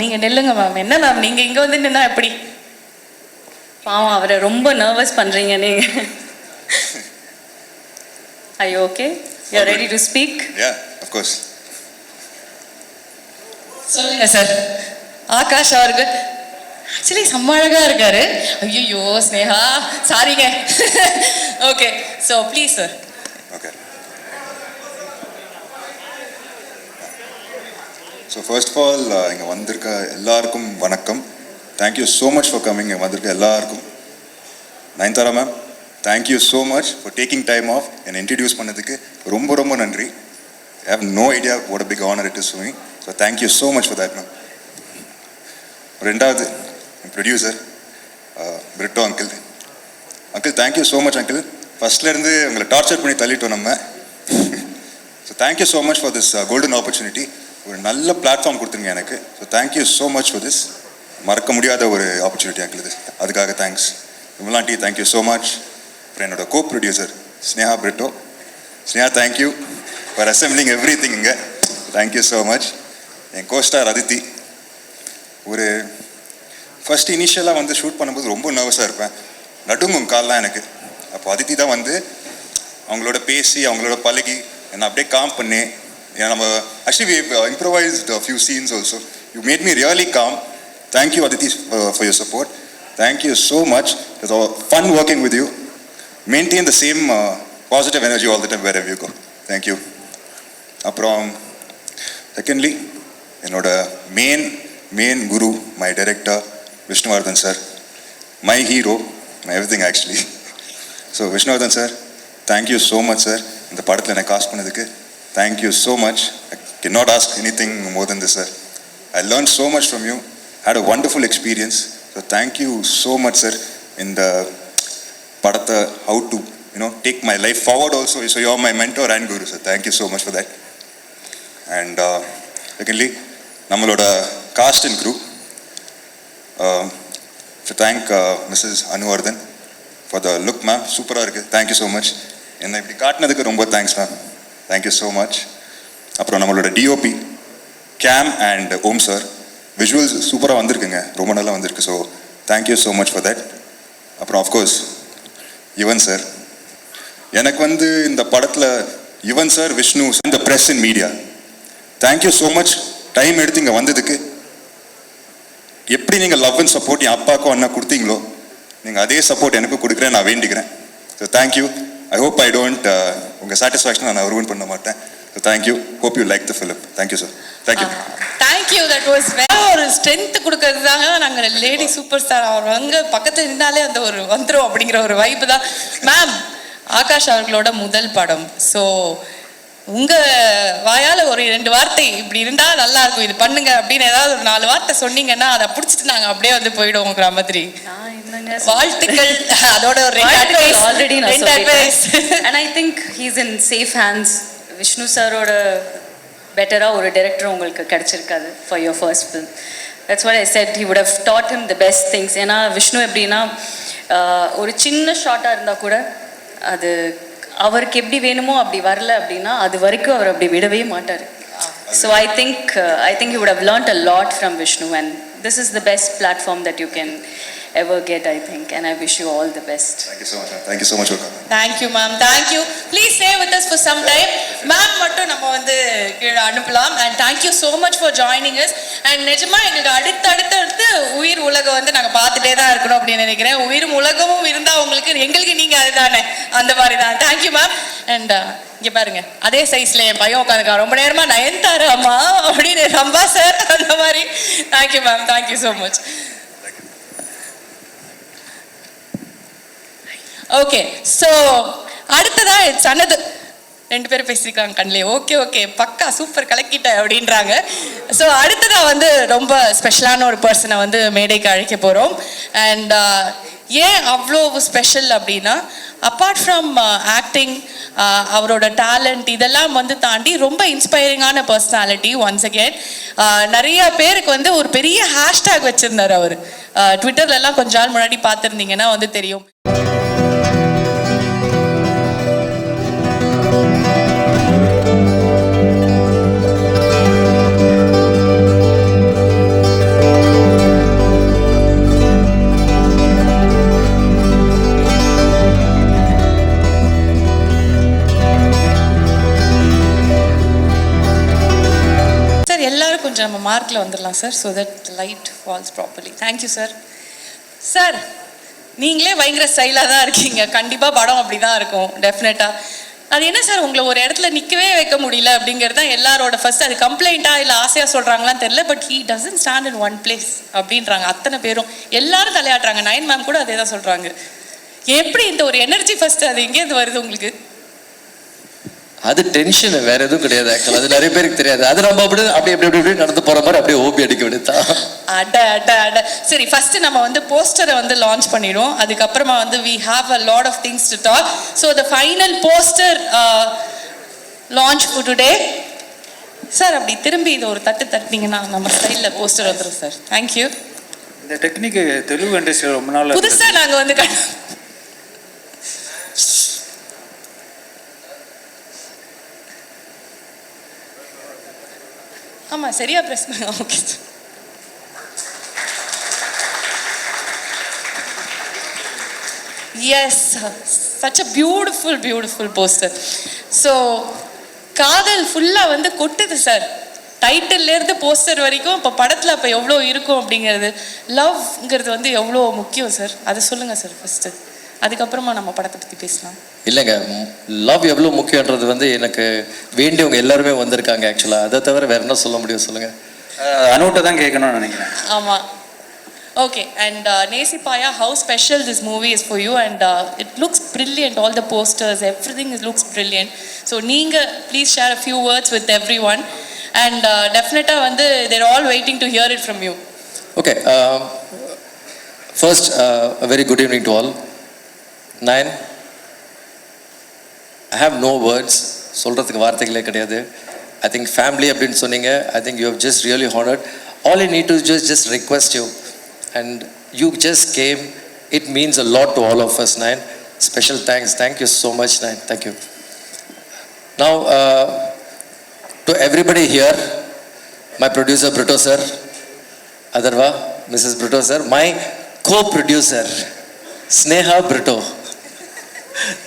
நீங்க நில்லுங்க மேம் என்ன மேம் நீங்க இங்க வந்து நின்னா எப்படி? பாவம் அவரை ரொம்ப நர்வஸ் பண்றீங்க நீங்க. I okay you ready to speak Yeah, of course. சொல்லுங்க சார் ஆகாஷ் அவர்கள். ஆக்சுவலி செம்ம அழகா இருக்காரு. ஐயோ ஸ்னேகா. சாரிங்க okay so please sir so first of all இங்கே வந்திருக்க எல்லாருக்கும் வணக்கம். Thank you so much for coming இங்கே வந்திருக்க எல்லாருக்கும். Nayanthara ma'am thank you so much for taking time off என்னை இன்ட்ரடியூஸ் பண்ணதுக்கு ரொம்ப ரொம்ப நன்றி. I have no idea what big honour it is me so thank you so much for that ma'am ரெண்டாவது producer Brito uncle uncle thank you so much uncle ஃபஸ்ட்லேருந்து உங்களை torture பண்ணி தள்ளிட்டோம் நம்ம. So thank you so much for this golden opportunity ஒரு நல்ல platform கொடுத்துருங்க எனக்கு. So thank you so much for this மறக்க முடியாத ஒரு ஆப்பர்ச்சுனிட்டி எங்களுக்கு அதுக்காக தேங்க்ஸ் விமலாண்டி தேங்க்யூ ஸோ மச் அப்புறம் என்னோட co producer Sneha Brito. Sneha thank you for assembling everything இங்கே. தேங்க்யூ ஸோ மச் என் கோஸ்டார் அதித்தி. ஒரு ஃபஸ்ட் இனிஷியலாக வந்து ஷூட் பண்ணும்போது ரொம்ப நர்வஸாக இருப்பேன். நடுங்கும் கால்லாம் எனக்கு. அப்போ அதித்தி தான் வந்து அவங்களோட பேசி அவங்களோட பழகி என்னை அப்படியே காம் பண்ணி. ஏன்னா நம்ம actually improvised few scenes also you made me really calm thank you Aditi for your support thank you so much it's fun working with you maintain the same positive energy all the time where you go thank you அப்புறம் secondly என்னோட main main guru my director Vishnuvardhan sir my hero my everything actually so Vishnuvardhan sir thank you so much sir இந்த படத்தில் எனக்கு cast பண்ணதுக்கு thank you so much I can not ask anything more than this sir I learn so much from you had a wonderful experience so thank you so much sir இந்த படத்தை how to you know take my life forward also so you are my mentor and guru sir thank you so much for that and secondly நம்மளோட cast and group to thank Mrs Anuvardhan for the look ma'am சூப்பராக இருக்குது thank you so much என்னை இப்படி காட்டினதுக்கு ரொம்ப thanks ma'am thank you so much அப்புறம் நம்மளோட DOP came and Om sir visuals சூப்பராக வந்திருக்குங்க. ரொம்ப நல்லா வந்திருக்கு. So thank you so much for that அப்புறம் ஆஃப்கோர்ஸ் யுவன் சார் எனக்கு வந்து இந்த படத்தில் யுவன் சார் விஷ்ணு இந்த press in media thank you so much time எடுத்து இங்கே வந்ததுக்கு. எப்படி நீங்கள் லவ் அண்ட் சப்போர்ட் என் அப்பாவுக்கும் அண்ணா கொடுத்தீங்களோ நீங்கள் அதே சப்போர்ட் எனக்கும் கொடுக்குறேன் நான் வேண்டிக்கிறேன். So thank you I hope I don't உங்கள் சாட்டிஸ்ஃபேக்ஷன் நான் ரூன் பண்ண மாட்டேன். So thank you hope you like the film thank you sir thank you thank you that was ஒரு ஸ்ட்ரென்த் கொடுக்கறது தாங்க நாங்கள் லேடி சூப்பர் ஸ்டார் அவர் அங்கே பக்கத்தில் இருந்தாலே அந்த ஒரு வந்துடும் அப்படிங்கிற ஒரு வைப்பு தான். மேம் ஆகாஷ் அவர்களோட முதல் படம். ஸோ உங்க வாயால ஒரு ரெண்டு வார்த்தை இப்படி இருந்தா நல்லா இருக்கும் இது பண்ணுங்க அப்படின்னு ஏதாவது ஒரு நாலு வார்த்தை சொன்னீங்கன்னா அதை பிடிச்சிட்டு நாங்க அப்படியே வந்து போயிடுவோம் கிராமத்திரி வாழ்த்துக்கள். அதோட ஒரு ரெண்டு. ஆல்ரெடி ரெண்டு. சொல்லிட்டேன். And I think he's in safe hands Vishnu சாரோட பெட்டராக ஒரு டைரக்டர் உங்களுக்கு கிடைச்சிருக்காது for your first film that's what I said he would have taught him the best things ஏன்னா விஷ்ணு எப்படின்னா ஒரு சின்ன ஷார்ட்டாக இருந்தால் கூட அது அவருக்கு எப்படி வேணுமோ அப்படி வரல அப்படின்னா அது வரைக்கும் அவர் அப்படி விடவே மாட்டார். So I think I think you would have learned a lot from Vishnu and this is the best platform that you can ever get I think and I wish you all the best thank you ma'am thank you please us for some time ma'am மட்டும் நம்ம வந்து கீழே அனுப்பலாம். And thank you so much for joining us and நிஜமா எங்களுக்கு அடுத்து அடுத்து அடுத்து உயிர் உலகம் வந்து நாங்கள் பார்த்துட்டே தான் இருக்கணும் அப்படின்னு நினைக்கிறேன். உயிரும் உலகமும் இருந்தால் உங்களுக்கு எங்களுக்கு நீங்கள் அதுதானே. அந்த மாதிரி தான் தேங்க்யூ மேம் அண்ட் uh, இங்கே பாருங்க. அதே சைஸ்ல என் பையன் உட்காந்துக்கா ரொம்ப நேரமா நயன்தாரு அம்மா அப்படின்னு ரம்பா சார் அந்த மாதிரி. Thank you ma'am thank you so much okay so அடுத்ததா இட்ஸ் அனது ரெண்டு பேரும் பேசியிருக்காங்க கண்ணிலே ஓகே ஓகே பக்கா சூப்பர் கலக்கிட்ட அப்படின்றாங்க. ஸோ அடுத்ததாக வந்து ரொம்ப ஸ்பெஷலான ஒரு பர்சனை வந்து மேடைக்கு அழைக்க போகிறோம் அண்ட் uh, ஏன் அவ்வளோ ஸ்பெஷல் அப்படின்னா அப்பார்ட் ஃப்ரம் ஆக்டிங் அவரோட டேலண்ட் இதெல்லாம் வந்து தாண்டி ரொம்ப இன்ஸ்பைரிங்கான பர்சனாலிட்டி ஒன்ஸ் அகேன் நிறைய பேருக்கு வந்து ஒரு பெரிய ஹேஷ்டேக் வச்சுருந்தார் அவர். ட்விட்டர்லலாம் uh, கொஞ்ச நாள் முன்னாடி பார்த்துருந்தீங்கன்னா வந்து தெரியும். கொஞ்சம் நம்ம மார்க்கில் வந்துடலாம் sir so that light falls properly thank you sir sir நீங்களே பயங்கர ஸ்டைலாக தான் இருக்கீங்க. கண்டிப்பாக படம் அப்படி தான் இருக்கும் டெஃபினட்டாக அது என்ன சார் உங்களை ஒரு இடத்துல நிற்கவே வைக்க முடியல அப்படிங்கிறது தான் எல்லாரோட ஃபர்ஸ்ட் அது கம்ப்ளைண்ட்டா இல்லை ஆசையாக சொல்கிறாங்களான்னு தெரியல but he doesn't stand in one place அப்படின்றாங்க. அத்தனை பேரும் எல்லாரும் தலையாட்டுறாங்க. நயன் மேம் கூட அதே தான் சொல்கிறாங்க எப்படி இந்த ஒரு எனர்ஜி ஃபஸ்ட்டு அது எங்கேருந்து வருது உங்களுக்கு? அது டென்ஷன் வேற எதுவும் கிடையாது ஆக்சுவலா அது நிறைய பேருக்கு தெரியாது. அது நம்ம அப்படி அப்படி அப்படி அப்படி நடந்து போற மாதிரி அப்படியே ஓபி அடிக்க வேண்டியதுதான். அட அட அட. சரி ஃபர்ஸ்ட் நம்ம வந்து போஸ்டரை வந்து லான்ச் பண்ணிடுவோம். அதுக்கப்புறமா வந்து we have a lot of things to talk so the final poster launch for today sir அப்படி திரும்பி இது ஒரு தட்டு தட்டினீங்கன்னா நம்ம ஸ்டைலில் போஸ்டர் வந்துடும் சார் தேங்க்யூ இந்த டெக்னிக் தெலுங்கு இண்டஸ்ட்ரியில் ரொம்ப நாள் புதுசாக நாங்கள் வந்து ஆமாம் சரியா press okay yes such a beautiful beautiful poster so காதல் ஃபுல்லாக வந்து கொட்டுது சார் டைட்டில்லேருந்து போஸ்டர் வரைக்கும் இப்போ படத்தில் அப்போ எவ்வளோ இருக்கும் அப்படிங்கிறது லவ்ங்கிறது வந்து எவ்வளோ முக்கியம் சார் அதை சொல்லுங்கள் சார் ஃபஸ்ட்டு அதுக்கப்புறமா நம்ம படத்தை பற்றி பேசலாம். இல்லைங்க லவ் எவ்வளவு முக்கியன்றது வந்து எனக்கு வேண்டியவங்க எல்லாருமே வந்திருக்காங்க ஆக்சுவலா அதை தவிர வேற என்ன சொல்ல முடியும் சொல்லுங்க. அனுட்ட தான் கேட்கணும்னு நினைக்கிறேன். ஆமாம் okay and Nesippaya how special this movie is for you and it looks brilliant all the posters everything is looks brilliant so நீங்கள் please share a few words with everyone and டெஃபினட்டாக வந்து there all waiting to hear it from you okay first very good evening to all nine I have no words சொல்கிறதுக்கு வார்த்தைகளே கிடையாது. I think family அப்படின்னு சொன்னீங்க. I think you have just really honoured all you need to just just request you and you just came it means a lot to all of us nine special thanks thank you so much nine thank you Now, uh, to everybody here, my producer Brito sir, Adarva, Mrs. Brito sir, my co-producer, Sneha Brito.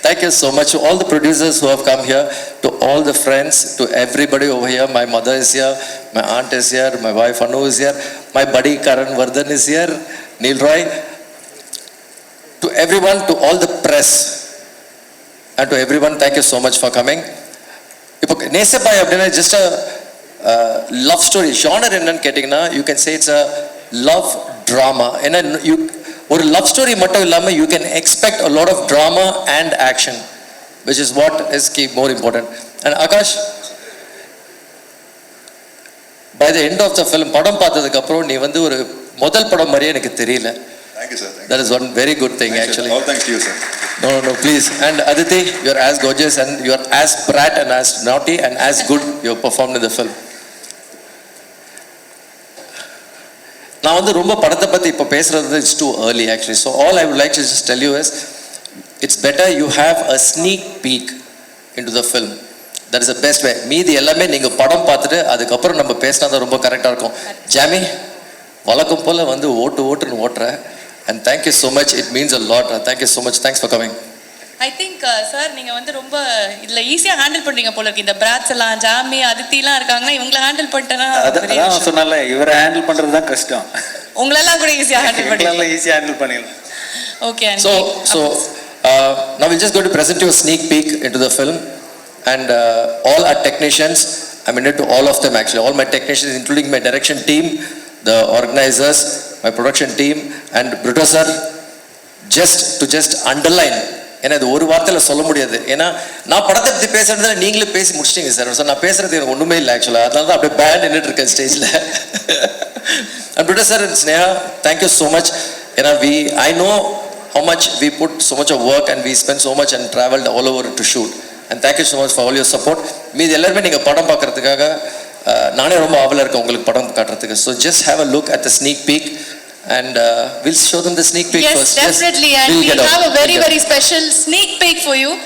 Thank you so much to all the producers who have come here, to all the friends, to everybody over here. My mother is here, my aunt is here, my wife Anu is here, my buddy Karan Vardhan is here, Neil Roy. To everyone, to all the press, and to everyone, thank you so much for coming. இப்போ நேசப்பாய் அப்படின்னா just love story genre என்னன்னு கேட்டிங்கன்னா you can say it's a love drama ஏன்னா you ஒரு love story மட்டும் இல்லாமல் you can expect a lot of drama and action which is what is key more important and Akash by the end of the film படம் பார்த்ததுக்கப்புறம் நீ வந்து ஒரு முதல் படம் மாதிரியே எனக்கு தெரியல. That is one very good thing actually all thanks you sir No, no, no, please. And Aditi, you're as gorgeous and you're as brat and as naughty and as good you performed in the film. நான் வந்து ரொம்ப படத்தை பற்றி இப்போ பேசுகிறது it's too early actually so all I would like to just tell you yes it's better you have a sneak peek into the film that is a best way மீதி எல்லாமே நீங்கள் படம் பார்த்துட்டு அதுக்கப்புறம் நம்ம பேசினா தான் ரொம்ப கரெக்டாக இருக்கும். ஜாமி வழக்கம் போல் வந்து ஓட்டு ஓட்டுன்னு ஓட்டுற. And thank you so much it means a lot thank you so much thanks for coming I think sir நீங்கள் வந்து ரொம்ப இதில் ஈஸியாக ஹேண்டில் பண்ணுறீங்க போல இருக்கு இந்த பிராட்ஸ் எல்லாம் ஜாமி அதித்திலாம் இருக்காங்கன்னா இவங்களை ஹேண்டில் பண்ணிட்டேன்னா விஷயம். சொன்னால இவரை ஹேண்டில் பண்ணுறது தான் கஷ்டம் உங்களெல்லாம் கூட ஈஸியாக ஹேண்டில் எங்களால் ஈஸியாக ஹேண்டில் பண்ணிடலாம் okay uh, now we're just going to present you a sneak peek into the film, and uh, all our technicians. I'm in it to all of them actually. All my technicians, including my direction team, the organizers, my production team, and Brito sir. Just to just underline. ஏன்னா இது ஒரு வார்த்தையில் சொல்ல முடியாது. ஏன்னா நான் படத்தை பற்றி பேசுறதுல நீங்களே பேசி முடிச்சிட்டீங்க சார். நான் பேசுறது எனக்கு ஒன்றுமே இல்லை ஆக்சுவலாக அதனால தான் அப்படியே பேண்ட் நின்றுட்டு இருக்கேன் ஸ்டேஜில் and sir Sneha thank you so much ஏன்னா we I know how much we put so much of work and we spend so much and travel all over to shoot and thank you so much for all your support மீது எல்லாருமே நீங்கள் படம் பார்க்கறதுக்காக நானே ரொம்ப ஆவலாக இருக்கேன் உங்களுக்கு படம் காட்டுறதுக்கு. So just have a look at the sneak peek And uh, we'll show them the sneak peek yes, first. Definitely. Yes, definitely. And we'll we have a very, very special sneak peek for you.